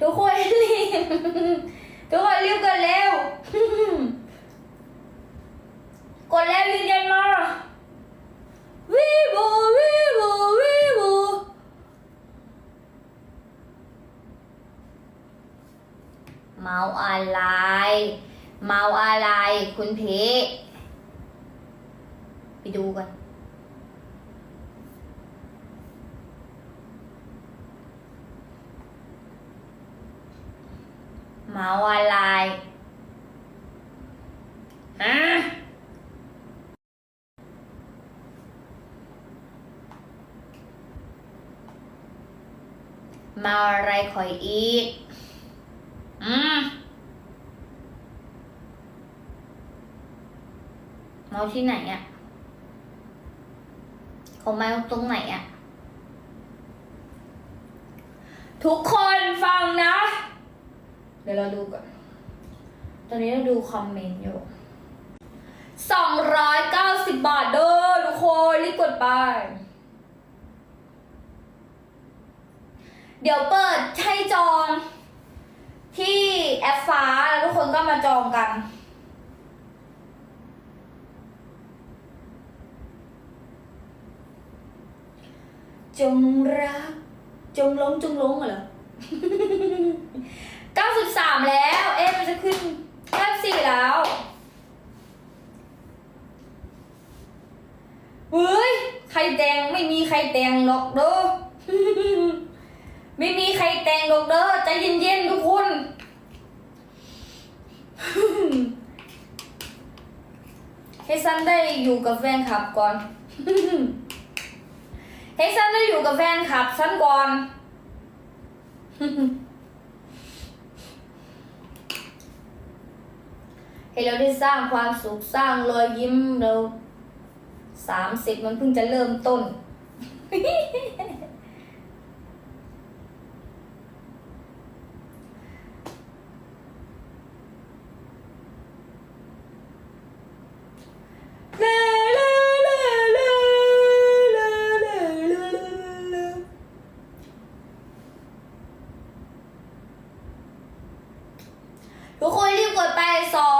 ทุกคนรีบ ทุกคนรีบกันเร็ว กดแล้วยืนยันมาวิบูวิบูวิบูเมาอะไร เมาอะไร คุณเพไปดูกัน มาอะไรฮะมาอะไรคอยอีก อืมเมาที่ไหนอะ่ะเขาเมาตรงไหนอะ่ะ ทุกคนฟังนะ เดี๋ยวเราดูก่อน ตอนนี้เราดูคอมเมนต์อยู่สองร้อยเก้าสิบบาทเด้อทุกคนรีบกดไป เดี๋ยวเปิดให้จอง ที่แอปฟ้าแล้วทุกคนก็มาจองกันจงรัก จงหลงจงหลงเหรอ เก้าสิบสามแล้ว เอ๊ะมันจะ ขึ้นเก้าสี่แล้วเฮ้ยใครแดงไม่มีใครแดงหรอกเด้อ ไม่มีใครแต่งหรอกเด้อใจเย็นๆทุกคน ให้ซันได้อยู่กับแฟนคลับก่อน ให้ซันได้อยู่กับแฟนคลับซันก่อน ให้เราได้สร้างความสุขสร้างรอยยิ้มเราสามสิบมันเพิ่งจะเริ่มต้น ทุกคนรีบกดไปสอง